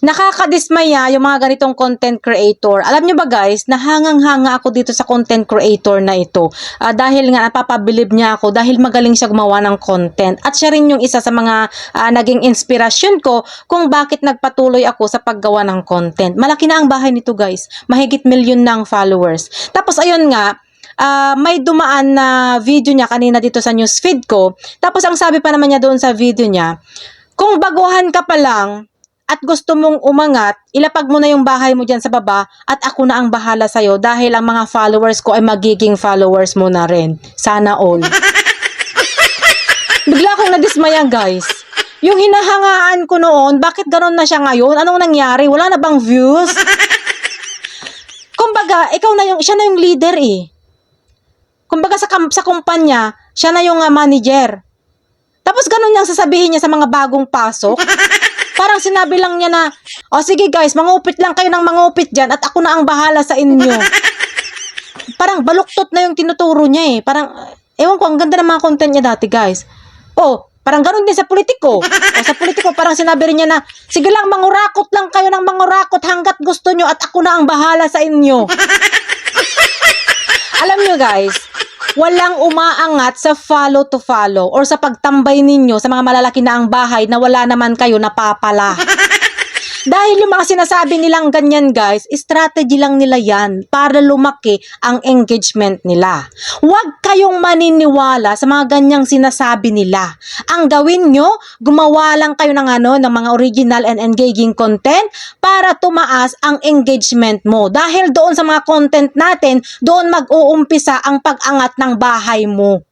Nakakadismaya yung mga ganitong content creator. Alam nyo ba guys, nahangang-hanga ako dito sa content creator na ito. Ah, dahil nga napapabilib niya ako dahil magaling siya gumawa ng content. At siya rin yung isa sa mga ah, naging inspirasyon ko kung bakit nagpatuloy ako sa paggawa ng content. Malaki na ang bahay nito guys. Mahigit milyon ng followers. Tapos ayun nga, ah, may dumaan na video niya kanina dito sa newsfeed ko. Tapos ang sabi pa naman niya doon sa video niya, kung baguhan ka pa lang at gusto mong umangat, ilapag mo na yung bahay mo dyan sa baba at ako na ang bahala sa'yo dahil ang mga followers ko ay magiging followers mo na rin. Sana all. Bigla akong nadismaya guys. Yung hinahangaan ko noon, bakit ganon na siya ngayon? Anong nangyari? Wala na bang views? Kumbaga, ikaw na yung, siya na yung leader eh. Kumbaga sa, sa kumpanya, siya na yung ah, manager. Tapos ganun niyang sasabihin niya sa mga bagong pasok. Parang sinabi lang niya na, o sige guys, mangupit lang kayo ng mangupit dyan at ako na ang bahala sa inyo. Parang baluktot na yung tinuturo niya eh. Parang, ewan ko, ang ganda ng mga content niya dati guys. Oh, parang ganun din sa politiko. O sa politiko, parang sinabi rin niya na, sige lang, mangurakot lang kayo ng mangurakot hanggat gusto nyo at ako na ang bahala sa inyo. Alam nyo guys, walang umaangat sa follow to follow or sa pagtambay ninyo sa mga malalaki na ang bahay na wala naman kayo napapala. Dahil yung mga sinasabi nilang ganyan guys, strategy lang nila yan para lumaki ang engagement nila. Huwag kayong maniniwala sa mga ganyang sinasabi nila. Ang gawin nyo, gumawa lang kayo ng ano, ng mga original and engaging content para tumaas ang engagement mo. Dahil doon sa mga content natin, doon mag-uumpisa ang pag-angat ng bahay mo.